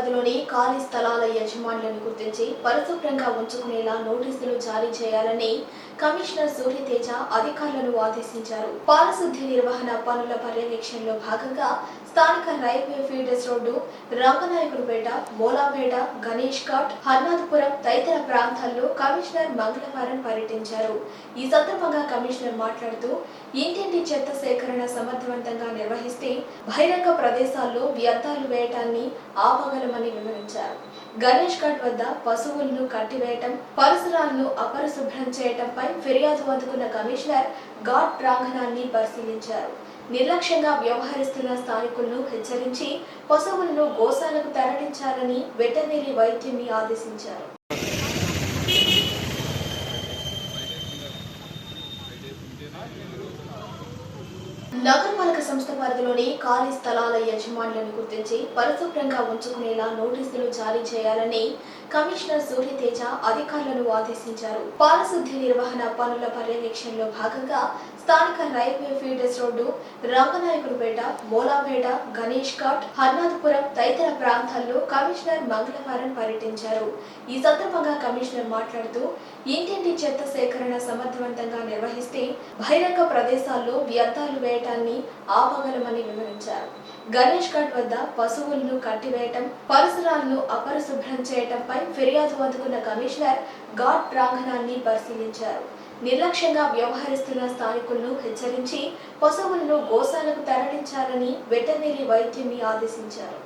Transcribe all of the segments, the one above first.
పరిధిలోని ఖాళీ స్థలాల యజమానులను గుర్తించి పరిశుభ్రంగా ఉంచుకునేలా నోటీసులు జారీ చేయాలని కమిషనర్ సూర్యతేజ అధికారులను ఆదేశించారు. పారిశుద్ధ్య నిర్వహణ పనుల పర్యవేక్షణలో భాగంగా స్థానిక railway feeders road Ramanayakudupeta Molapeta Ganesh Ghat Harnathapuram తదితర ప్రాంతాల్లో కమిషనర్ మంగళవారం పర్యటించారు. ఈ సందర్భంగా కమిషనర్ మాట్లాడుతూ ఇంటింటి చెత్త సేకరణ సమర్థవంతంగా నిర్వహిస్తే బహిరంగ ప్రదేశాల్లో వ్యర్థాలు వేయటాన్ని ఆపగలమని వివరించారు. గణేష్ ఘాట్ వద్ద పశువులను కట్టివేయటం పరిసరాలను అపరిశుభ్రం చేయటంపై ఫిర్యాదు అందుకున్న కమిషనర్ ఘాట్ ప్రాంగణాన్ని పరిశీలించారు. నిర్లక్ష్యంగా వ్యవహరిస్తున్న స్థానికులను హెచ్చరించి పశువులను గోశాలకు తరలించాలని వెటర్నరీ వైద్యుని ఆదేశించారు. నగరపాలక సంస్థ పరిధిలోని ఖాళీ స్థలాల యజమానులను గుర్తించి పరిశుభ్రంగా ఉంచుకునేలా నోటీసులు జారీ చేయాలని కమిషనర్ సూర్యతేజ అధికారులను ఆదేశించారు. పారిశుద్ధ్య నిర్వహణ పనుల పర్యవేక్షణలో భాగంగా స్థానిక railway feeders road Ramanayakudupeta Molapeta Ganesh Ghat Harnathapuram తదితర ప్రాంతాల్లో కమిషనర్ మంగళవారం పర్యటించారు. ఈ సందర్భంగా కమిషనర్ మాట్లాడుతూ ఇంటింటి చెత్త సేకరణ సమర్థవంతంగా నిర్వహిస్తే బహిరంగ ప్రదేశాల్లో వ్యర్థాలు వేయటాన్ని ఆపగలమని వివరించారు. గణేష్ ఘాట్ వద్ద పశువులను కట్టివేయటం పరిసరాలను అపరిశుభ్రం చేయటంపై ఫిర్యాదు అందుకున్న కమిషనర్ ఘాట్ ప్రాంగణాన్ని పరిశీలించారు. నిర్లక్ష్యంగా వ్యవహరిస్తున్న స్థానికులను హెచ్చరించి పశువులను గోశాలకు తరలించాలని వెటర్నరీ వైద్యుని ఆదేశించారు.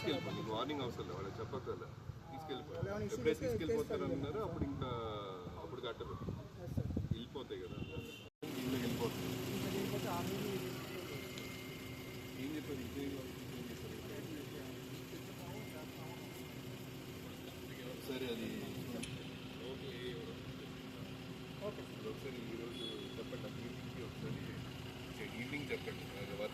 తీసుకెళ్ళిపో నీకు వార్నింగ్ అవసరం లేదు. వాళ్ళకి చెప్పక్కర్లే తీసుకెళ్ళిపో ఎప్పుడైతే తీసుకెళ్ళిపోతారన్నారో? అప్పుడు ఇంకా అప్పుడు కట్టరు. వెళ్ళిపోతాయి కదా. ఏం చెప్పారు? ఏం చేస్తారు సరే అది